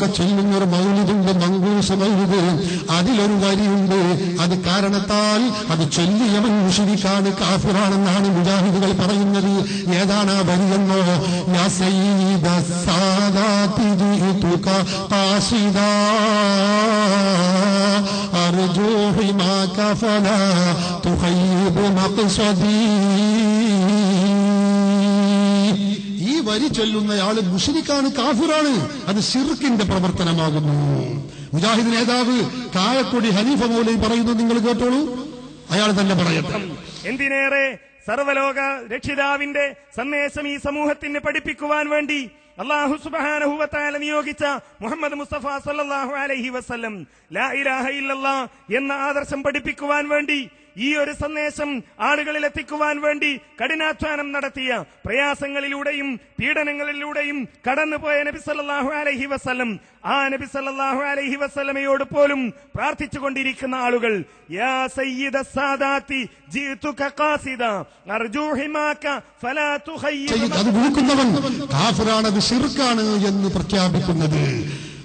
ഒക്കെ ചൊല്ലുന്ന ഒരു മൗലിതുണ്ട് അതിലൊരു വരിയുണ്ട്. അത് കാരണത്താൽ അത് ചൊല്ലിയവൻ മുഷിരിക്കാണ് കാഫിറാണെന്നാണ് മുജാഹിദുകൾ പറയുന്നത്. ഏതാണ് ആ വരിയെന്നോ? അർജോഹിമാ കഫല തുഹൈബ് ഖാസിദാ ചൊല്ലുന്നയാൾ മുഷരിക്കാണ് കാഫിറാണ്. അത് ഷിർക്കിന്റെ പ്രവർത്തനമാകുന്നു. മുജാഹിദ് നേതാവ് കായക്കൊടി ഹനീഫ മൗലി പറയുന്നത് നിങ്ങൾ കേട്ടോളൂ. അയാൾ തന്നെ പറയട്ടെ. എന്തിനേറെ സർവലോക രക്ഷിതാവിന്റെ സന്ദേശം ഈ സമൂഹത്തിന് പഠിപ്പിക്കുവാൻ വേണ്ടി അള്ളാഹു സുബാനഹുവത്താല നിയോഗിച്ച മുഹമ്മദ് മുസ്തഫ സല്ലല്ലാഹു അലഹി വസ്ലം ലാ ഇലാഹ ഇല്ലല്ലാ എന്ന ആദർശം പഠിപ്പിക്കുവാൻ വേണ്ടി ഈ ഒരു സന്ദേശം ആളുകളിൽ എത്തിക്കുവാൻ വേണ്ടി കഠിനാധ്വാനം നടത്തിയ പ്രയാസങ്ങളിലൂടെയും പീഡനങ്ങളിലൂടെയും കടന്നുപോയ നബി സല്ലാഹു അലഹി വസ്ലം ആ നബി സല്ലാഹു അലഹി വസ്ലമയോട് പോലും പ്രാർത്ഥിച്ചുകൊണ്ടിരിക്കുന്ന ആളുകൾ യാ സയ്യിദ ഷിർക്കാണ് എന്ന് പ്രഖ്യാപിക്കുന്നത്.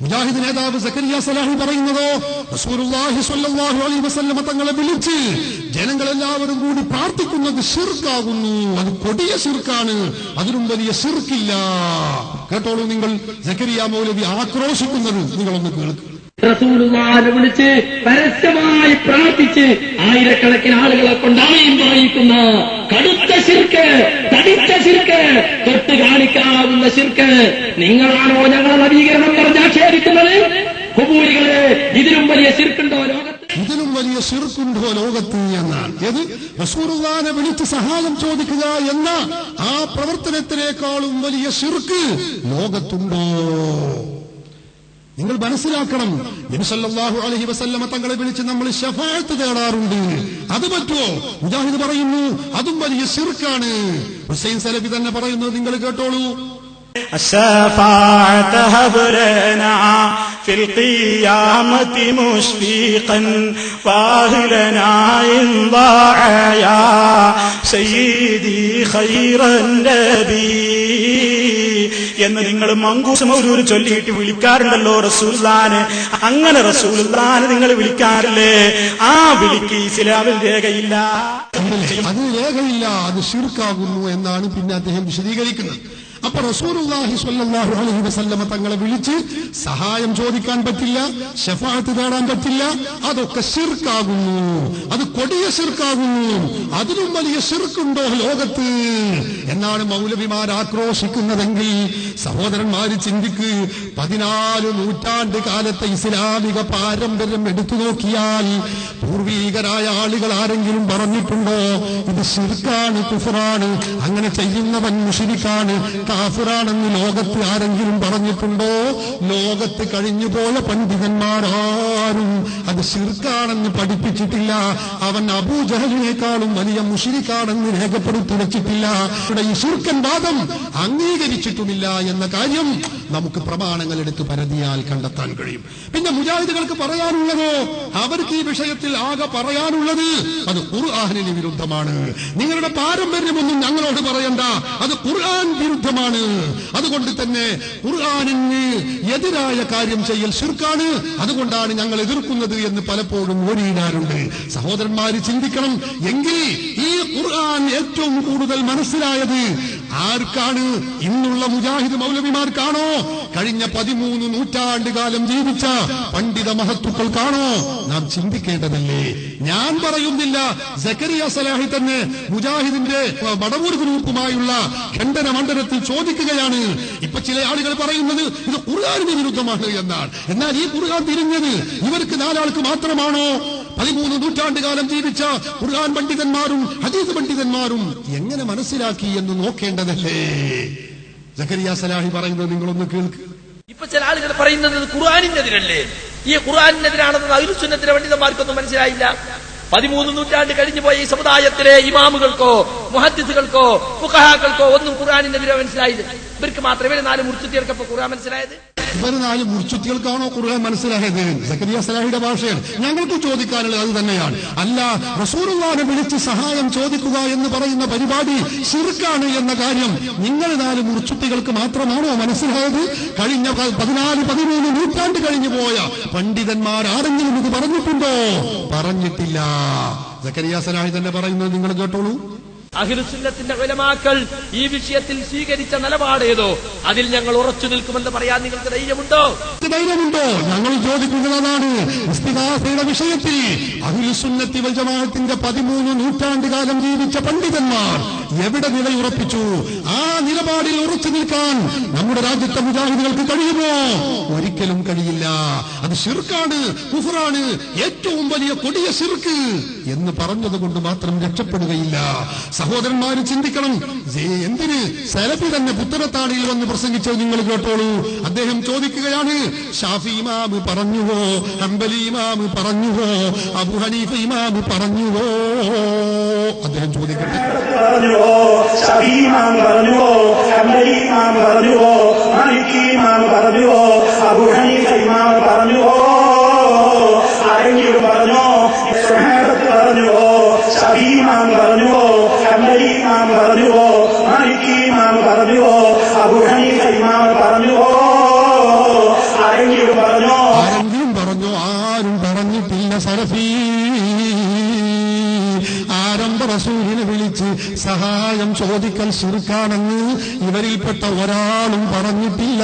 മുജാഹിദ് നേതാവ് സക്കരിയ സലാഹി പറയുന്നതോ തങ്ങളെ വിളിച്ച് ജനങ്ങളെല്ലാവരും കൂടി പ്രാർത്ഥിക്കുന്നത് ഷിർക്കാകുന്നു അത് കൊടിയ ഷിർക്കാണ് അതിനും വലിയ ഷിർക്കില്ല കേട്ടോളൂ നിങ്ങൾ സക്കരിയ മൗലവി ആക്രോശിക്കുന്നത്. നിങ്ങളൊന്ന് കേൾക്കും. പ്രാർത്ഥിച്ച് ആയിരക്കണക്കിന് ആളുകളെ കൊണ്ടായും പറയിക്കുന്ന കടുത്ത ശിർക്ക് തടിച്ച ശിർക്ക് തൊട്ട് കാണിക്കാവുന്ന ശിർക്ക്. നിങ്ങളാണോ ഞങ്ങളെ നവീകരണം പറഞ്ഞാക്ഷേപിക്കുന്നത് കുബൂരികളെ ഇതിലും വലിയ ശിർക്കുണ്ടോ ലോകത്ത്? ഇതിലും വലിയ ഷിർക്കുണ്ടോ ലോകത്ത് എന്നാണ് ഏത്? റസൂറുല്ലാനെ വിളിച്ച് സഹായം ചോദിക്കുക എന്ന ആ പ്രവർത്തനത്തിനേക്കാളും വലിയ ശിർക്ക് ലോകത്തുണ്ടോ? നിങ്ങൾ മനസ്സിലാക്കണം നബി സല്ലല്ലാഹു അലൈഹി വസല്ലമ തങ്ങളെ വിളിച്ച് നമ്മൾ ഷഫാഅത്ത് തേടാറുണ്ട് അത് പറ്റുമോ മുജാഹിദ് പറയുന്നു അതും വലിയ ഷിർക്കാണ് ഹുസൈൻ സലഫി തന്നെ പറയുന്നത് നിങ്ങൾ കേട്ടോളൂ الشفاعة هب لنا في القيامة مشفيقا واهلنا إن ضاع يا سيدي خير النبي എന്ന് നിങ്ങൾ മങ്കൂസ് മൗലൂര് ചൊല്ലിയിട്ട് വിളിക്കാറുണ്ടല്ലോ റസൂൽദാന് അങ്ങനെ റസൂൽദാന് നിങ്ങൾ വിളിക്കാറില്ലേ? ആ വിളിക്ക് ഇസ്ലാമിൽ രേഖയില്ല. അത് രേഖയില്ല. അത് ഷിർക്കാകുന്നു എന്നാണ് പിന്നെ അദ്ദേഹം വിശദീകരിക്കുന്നത്. അപ്പൊ റസൂലുള്ളാഹി സ്വല്ലല്ലാഹു അലൈഹി വസല്ലമ തങ്ങളെ വിളിച്ച് സഹായം ചോദിക്കാൻ പറ്റില്ല ഷഫാഅത്ത് തേടാൻ പറ്റില്ല. അതൊക്കെ ഷിർക്കാകുന്നു അത് കൊടിയ ഷിർക്കാകുന്നു അതിലും വലിയ ഷിർക്കുണ്ടോ ലോകത്ത്? എന്നാണ് മൗലവിമാർ ആക്രോശിക്കുന്നതെങ്കിൽ സഹോദരന്മാര് ചിന്തിക്ക് പതിനാല് നൂറ്റാണ്ട് കാലത്തെ ഇസ്ലാമിക പാരമ്പര്യം എടുത്തു നോക്കിയാൽ പൂർവീകരായ ആളുകൾ ആരെങ്കിലും പറഞ്ഞിട്ടുണ്ടോ ഇത് ഷിർക്കാണ് കുഫറാണ് അങ്ങനെ ചെയ്യുന്നവൻ മുഷിരിക്കാണ് കാഫിറാണെന്ന് ലോകത്ത് ആരെങ്കിലും പറഞ്ഞിട്ടുണ്ടോ? ലോകത്ത് കഴിഞ്ഞുപോയ പണ്ഡിതന്മാരാരും അത് ശിർക്കാണെന്ന് പഠിപ്പിച്ചിട്ടില്ല. അവൻ അബൂജഹലിനേക്കാളും വലിയ മുഷിരിക്കാണെന്ന് രേഖപ്പെടുത്തി വെച്ചിട്ടില്ല ഇവിടെ ഈ ശിർക്കൻ വാദം അംഗീകരിച്ചിട്ടുമില്ല എന്ന കാര്യം നമുക്ക് പ്രമാണങ്ങൾ എടുത്ത് പരതിയാൽ കണ്ടെത്താൻ കഴിയും. പിന്നെ മുജാഹിദുകൾക്ക് പറയാനുള്ളതോ അവർക്ക് ഈ വിഷയത്തിൽ ആകെ പറയാനുള്ളത് അത് ഖുർആാനിന് വിരുദ്ധമാണ്. നിങ്ങളുടെ പാരമ്പര്യമൊന്നും ഞങ്ങളോട് പറയണ്ട. അത് ഖുർആൻ വിരുദ്ധമാണ്. അതുകൊണ്ട് തന്നെ ഖുർആാനിന് എതിരായ കാര്യം ചെയ്യൽ ശിർക്കാണ്. അതുകൊണ്ടാണ് ഞങ്ങൾ എതിർക്കുന്നത് എന്ന് പലപ്പോഴും ഓരിയിടാറുണ്ട് സഹോദരന്മാര് ചിന്തിക്കണം എങ്കിൽ ഈ ഖുർആൻ ഏറ്റവും കൂടുതൽ മനസ്സിലായത് ആർക്കാണ് ഇന്നുള്ള മുജാഹിദ് മൗലവിമാർക്കാണോ? കഴിഞ്ഞ പതിമൂന്ന് നൂറ്റാണ്ട് കാലം ജീവിച്ച പണ്ഡിത മഹത്വക്കൾക്കാണോ നാം ചിന്തിക്കേണ്ടതല്ലേ. ഞാൻ പറയുന്നില്ല. സക്കരിയ സലാഹി തന്നെ മുജാഹിദിന്റെ വടവൂർ ഗ്രൂപ്പുമായുള്ള ഖണ്ഡന മണ്ഡലത്തിൽ ചോദിക്കുകയാണ്. ഇപ്പൊ ചില ആളുകൾ പറയുന്നത് ഇത് ഖുർആാനിന് വിരുദ്ധമാണ് എന്നാൽ ഈ ഖുർആൻ തിരിഞ്ഞത് ഇവർക്ക് നാലാൾക്ക് മാത്രമാണോ? പതിമൂന്ന് നൂറ്റാണ്ട് കാലം ജീവിച്ച ഖുർആൻ പണ്ഡിതന്മാരും ഹദീസ് പണ്ഡിതന്മാരും എങ്ങനെ മനസ്സിലാക്കി എന്ന് നോക്കേണ്ടതല്ലേ? സക്കരിയ സലാഹി പറയുന്നത് നിങ്ങളൊന്ന് കേൾക്ക്. ഇപ്പൊ ചില ആളുകൾ പറയുന്നത് ഖുർആാനിനെതിരല്ലേ? ഈ ഖുർആാനിനെതിരാണെന്ന് അഹിലുസുന്നത്തിലെ പണ്ഡിതന്മാർക്കൊന്നും മനസ്സിലായില്ല. പതിമൂന്ന് നൂറ്റാണ്ട് കഴിഞ്ഞു പോയ ഈ സമുദായത്തിലെ ഇമാമുകൾക്കോ മുഹദ്ദിസുകൾക്കോ ഫുഖഹാക്കൾക്കോ ഒന്നും ഖുർആാനിനെതിരെ മനസ്സിലായത് ഇവർക്ക് മാത്രമേ നാല് നാല് തീർക്കപ്പോ ഖുർആൻ മനസ്സിലായത്? ഇവർ നാല് മുറിച്ചുത്തികൾക്കാണോ ഖുർആൻ മനസ്സിലായത്? സക്കരിയ സലാഹിയുടെ ഭാഷയാണ്. ഞങ്ങൾക്ക് ചോദിക്കാനുള്ളത് അത് തന്നെയാണ്. അല്ല റസൂറുള്ളാനെ വിളിച്ച് സഹായം ചോദിക്കുക എന്ന് പറയുന്ന പരിപാടി ശിർക്കാണ് എന്ന കാര്യം നിങ്ങൾ നാല് മുറിച്ചുത്തികൾക്ക് മാത്രമാണോ മനസ്സിലായത്? കഴിഞ്ഞ പതിനാല് പതിമൂന്ന് നൂറ്റാണ്ട് കഴിഞ്ഞു പോയ പണ്ഡിതന്മാർ ആരെങ്കിലും ഇത് പറഞ്ഞിട്ടുണ്ടോ? പറഞ്ഞിട്ടില്ല. സക്കരിയ സലാഹി തന്നെ പറയുന്നത് നിങ്ങൾ കേട്ടോളൂ. അഖിലുസുന്നത്തിന്റെ ഉലമാക്കൾ ഈ വിഷയത്തിൽ സ്വീകരിച്ച നിലപാടേതോ? അതിൽ ഞങ്ങൾ ഉറച്ചു നിൽക്കുമെന്ന് പറയാൻ നിങ്ങൾക്ക് ധൈര്യമുണ്ടോ? ധൈര്യമുണ്ടോ? ഞങ്ങൾ ചോദിക്കുന്നതാണ് ഇസ്തിഹാസയുടെ വിഷയത്തിൽ അഖിലുസുന്നത്തി വൽ ജമാഅത്തിന്റെ പതിമൂന്ന് നൂറ്റാണ്ട് കാലം ജീവിച്ച പണ്ഡിതന്മാർ എവിടെ നിലയുറപ്പിച്ചു? ആ നിലപാടിൽ ഉറച്ചു നിൽക്കാൻ നമ്മുടെ രാജ്യത്തെ മുജാഹിദുകൾക്ക് കഴിയുമോ? ഒരിക്കലും കഴിയില്ല. അത് ഷിർക്കാണ് കുഫറാണ് ഏറ്റവും വലിയ കൊടിയ ഷിർക്ക് എന്ന് പറഞ്ഞതുകൊണ്ട് മാത്രം രക്ഷപ്പെടുകയില്ല. സഹോദരന്മാര് ചിന്തിക്കണം. എന്തിന് സലഫി തന്നെ പുത്തനത്താണിയിൽ വന്ന് പ്രസംഗിച്ചോ നിങ്ങൾ കേട്ടോളൂ. അദ്ദേഹം ചോദിക്കുകയാണ് ഷാഫി ഇമാമ് പറഞ്ഞുവോ ഹംബലി പറഞ്ഞുവോ അബു ഹനീഫ ഇമാമ് പറഞ്ഞുവോ? അദ്ദേഹം ചോദിക്കട്ടെ. പറഞ്ഞുവോ ഷഹീമാം പറഞ്ഞുവോ പറഞ്ഞുവോ മാലിക് പറഞ്ഞുവോ അബു ഹനീഫ പറഞ്ഞുവോ? ഇമാം പറഞ്ഞുവോ? മാലിക്കി ഇമാം പറഞ്ഞുവോ? അബു ഹനീഫ ഇമാം പറഞ്ഞുവോ? ആരെങ്കിലും പറഞ്ഞോ? ആരെങ്കിലും പറഞ്ഞോ? ആരും പറഞ്ഞിട്ടില്ല സലഫി. ആരംഭ റസൂലിനെ വിളിച്ച് സഹായം ചോദിക്കൽ ശിർക്കാണെന്ന് ഇവരിൽപ്പെട്ട ഒരാളും പറഞ്ഞിട്ടില്ല.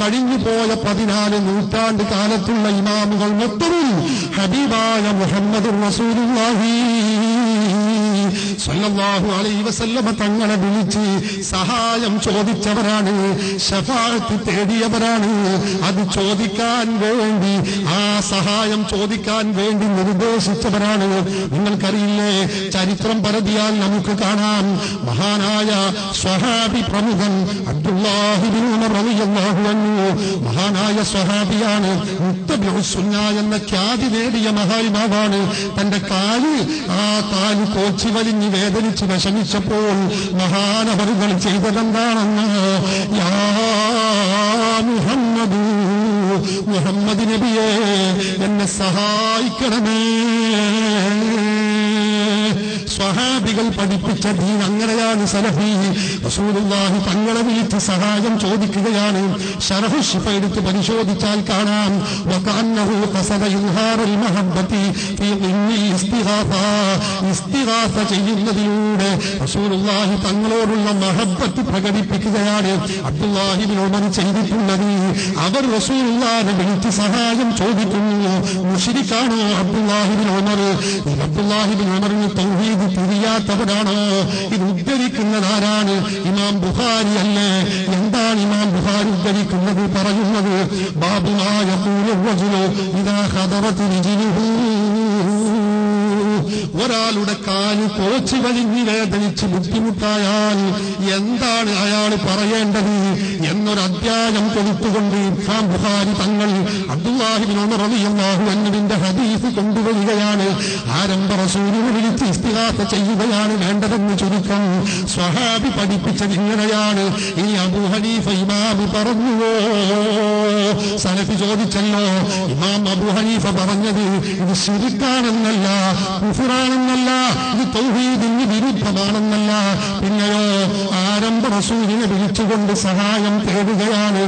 കഴിഞ്ഞുപോയ പതിനാല് നൂറ്റാണ്ട് കാലത്തുള്ള ഇമാമുകൾ മൊത്തവും ഹബീബായ മുഹമ്മദ് റസൂലുള്ളാഹി. സല്ലല്ലാഹു അലൈഹി തങ്ങളെ വിളിച്ച് സഹായം ചോദിച്ചവരാണ് ഷഫാഅത്ത് തേടിയവരാണ്. അത് ചോദിക്കാൻ വേണ്ടി ആ സഹായം ചോദിക്കാൻ വേണ്ടി നിർദ്ദേശിച്ചവരാണ്. നിങ്ങൾക്കറിയില്ലേ ചരിത്രം പരതിയാൽ നമുക്ക് കാണാം മഹാനായ സ്വഹാബി പ്രമുഖൻ മഹാനായ സ്വഹാബിയാണ് എന്ന ഖ്യാതി നേടിയ മഹാത്മാവാണ് തന്റെ കാൽ ആ കാൽ കോച്ചി വലിഞ്ഞ് വേദനിച്ച് വിഷമിച്ചപ്പോൾ മഹാനവറുകൾ ചെയ്തതെന്താണെന്ന്? യാ മുഹമ്മദ് നബിയെ എന്നെ സഹായിക്കണമേ. സ്വഹാബികൾ പഠിപ്പിച്ച ദീൻ അങ്ങനെയാണ് സലഫി. റസൂലുള്ളാഹി തങ്ങളെ വിളിച്ച് സഹായം ചോദിക്കുകയാണ്. ഷറഹു ശിഫ എടുത്ത് പരിശോധിച്ചാൽ കാണാം. ചെയ്യുന്നതിലൂടെ റസൂലുള്ളാഹി തങ്ങളോടുള്ള മഹബ്ബത്ത് പ്രകടിപ്പിക്കുകയാണ്. അബ്ദുല്ലാഹി ബിൻ ഉമർ ചെയ്തിട്ടുള്ളത്. അവർ റസൂലുള്ളാഹിനെ വിളിച്ച് സഹായം ചോദിക്കുന്നു. മുഷിരിക്കാണോ Abdullahi bin Umar? Abdullahi bin Abdullahi bin ഉമറിന് തൗഹീദ് തിരിയാത്തവരാണോ ഇത് ഉദ്ധരിക്കുന്നത് ആരാണ്? ഇമാം ബുഹാരി അല്ലേ? എന്താണ് ഇമാം ബുഹാരി ഉദ്ധരിക്കുന്നത്? പറയുന്നത് ബാബുമായ പൂർവജുലോ ഇതാ ഹദറത്ത് ഒരാളുടെ കാൽ കോച്ചു വലിഞ്ഞ് വേദനിച്ച് ബുദ്ധിമുട്ടായാൽ എന്താണ് അയാൾ പറയേണ്ടത് എന്നൊരു അധ്യായം കൊടുത്തുകൊണ്ട് ഇമാം ബുഹാരി തങ്ങൾ അബ്ദുല്ലാഹിബിൻ അൻഹുവിന്റെ ഹദീസ് കൊണ്ടുവരികയാണ്. ആരംഭ റസൂലിനെ വിളിച്ച് ഇസ്തിഹാസ ചെയ്യുകയാണ് വേണ്ടതെന്ന് ചുരുക്കം സ്വഹാബി പഠിപ്പിച്ചത് ഇങ്ങനെയാണ്. ഇനി അബു ഹനീഫ ഇമാമി പറഞ്ഞുവോ? സലഫി ചോദിച്ചല്ലോ. ഇമാം അബു ഹനീഫ പറഞ്ഞത് ഇത് ശിരിക്കാണെന്നല്ല കുഫുറാണെന്നല്ല ഇത് തൗഹീദിന് വിരുദ്ധമാണെന്നല്ല. പിന്നെയോ ആരംഭ റസൂലിനെ വിളിച്ചുകൊണ്ട് സഹായം തേടുകയാണ്.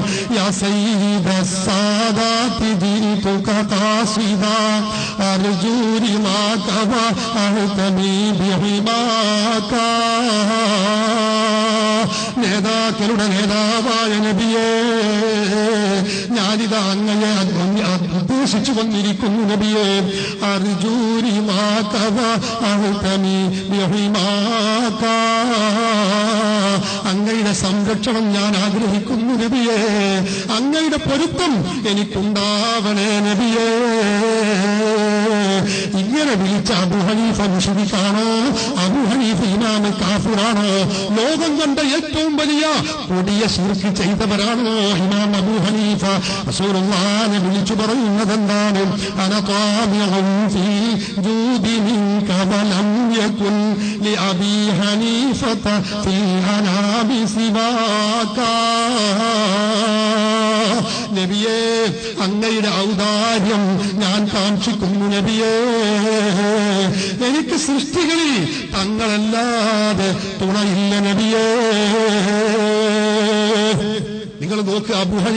നേതാക്കളുടെ നേതാവായ നബിയേ ഞാനിതാ അങ്ങയെ ഉദ്ദേശിച്ചു വന്നിരിക്കുന്നു നബിയെ. അങ്ങയുടെ സംരക്ഷണം ഞാൻ ആഗ്രഹിക്കുന്നു നബിയെ. അങ്ങയുടെ പൊരുത്തം എനിക്കുണ്ടാവണേ നബിയേ. ഇങ്ങനെ വിളിച്ച അബു ഹനീഫ മുഷരിക്കാണോ ഇമാമ് കാഫിറാണോ? ലോകം കണ്ട ഏറ്റവും വലിയ കൊടിയ ശിർക്ക് ചെയ്തവരാണോ ഇമാം അബു ഹനീഫ? വിളിച്ചു പറയുന്നത് എന്താണ് ഹനാബി സിവാക. നബിയേ അങ്ങയുടെ ഔദാര്യം ഞാൻ കാക്ഷിക്കുന്നു നബിയേ. എനിക്ക് സൃഷ്ടികളിൽ തങ്ങളല്ലാതെ തുണയില്ല നബിയേ. നിങ്ങൾ നോക്ക് അബുഹനി